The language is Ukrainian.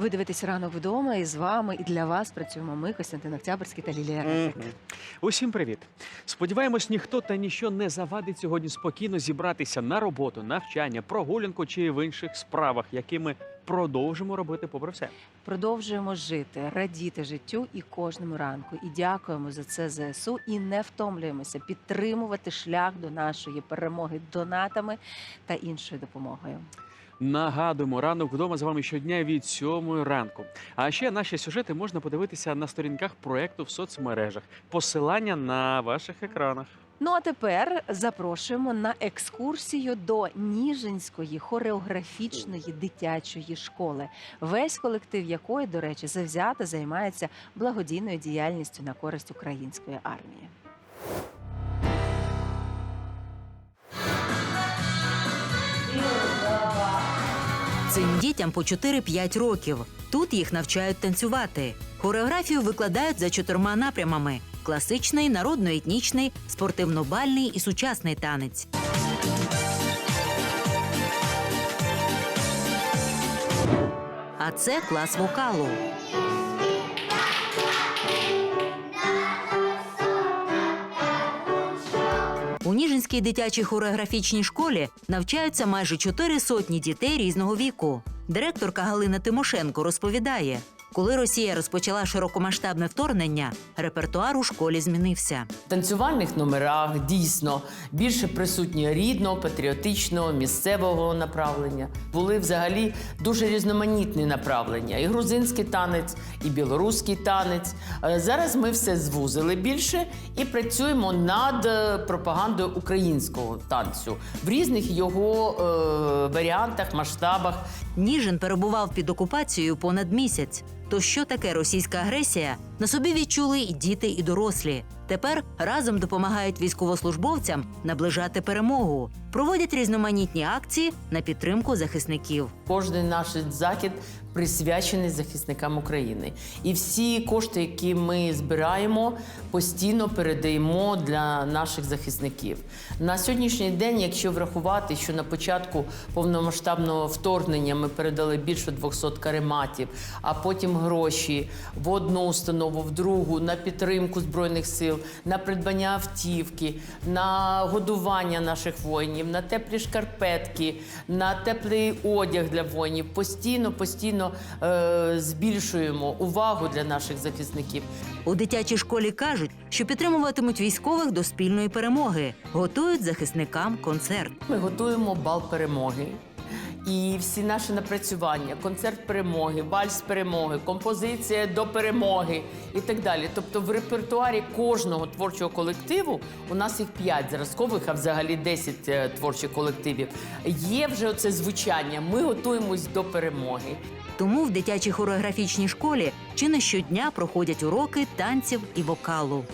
Ви дивитесь ранок вдома, і з вами і для вас працюємо ми, Костянтин Октябрьський та Лілія Редик. Мгм. Усім привіт. Сподіваємось, ніхто та ніщо не завадить сьогодні спокійно зібратися на роботу, навчання, прогулянку чи в інших справах, які ми продовжимо робити попри все. Продовжуємо жити, радіти життю і кожному ранку. І дякуємо за це ЗСУ. І не втомлюємося підтримувати шлях до нашої перемоги донатами та іншою допомогою. Нагадуємо, ранок вдома з вами щодня від 7 ранку. А ще наші сюжети можна подивитися на сторінках проекту в соцмережах. Посилання на ваших екранах. Ну а тепер запрошуємо на екскурсію до Ніжинської хореографічної дитячої школи, весь колектив якої, до речі, завзято займається благодійною діяльністю на користь української армії. Цим дітям по 4-5 років. Тут їх навчають танцювати. Хореографію викладають за чотирма напрямами: класичний, народно-етнічний, спортивно-бальний і сучасний танець. А це клас вокалу. У Ніжинській дитячій хореографічній школі навчаються майже чотири сотні дітей різного віку. Директорка Галина Тимошенко розповідає, коли Росія розпочала широкомасштабне вторгнення, репертуар у школі змінився. В танцювальних номерах дійсно більше присутнє рідного, патріотичного, місцевого направлення. Були взагалі дуже різноманітні направлення: і грузинський танець, і білоруський танець. Е, Зараз ми все звузили більше і працюємо над е, пропагандою українського танцю в різних його е, варіантах, масштабах. Ніжин перебував під окупацією понад місяць. То що таке російська агресія? На собі відчули і діти, і дорослі. Тепер разом допомагають військовослужбовцям наближати перемогу, проводять різноманітні акції на підтримку захисників. Кожний наш захід присвячений захисникам України. І всі кошти, які ми збираємо, постійно передаємо для наших захисників. На сьогоднішній день, якщо врахувати, що на початку повномасштабного вторгнення ми передали більше 200 карематів, а потім гроші в одну установу, в другу на підтримку збройних сил, на придбання автівки, на годування наших воїнів, на теплі шкарпетки, на теплий одяг для воїнів. Постійно, постійно е, збільшуємо увагу для наших захисників. У дитячій школі кажуть, що підтримуватимуть військових до спільної перемоги, готують захисникам концерт. Ми готуємо бал перемоги. І всі наші напрацювання, концерт перемоги, вальс перемоги, композиція до перемоги і так далі. Тобто в репертуарі кожного творчого колективу у нас їх 5 зразкових, а взагалі 10 е, творчих колективів. Є вже оце звучання. Ми готуємось до перемоги. Тому в дитячій хореографічній школі чи не щодня проходять уроки танців і вокалу.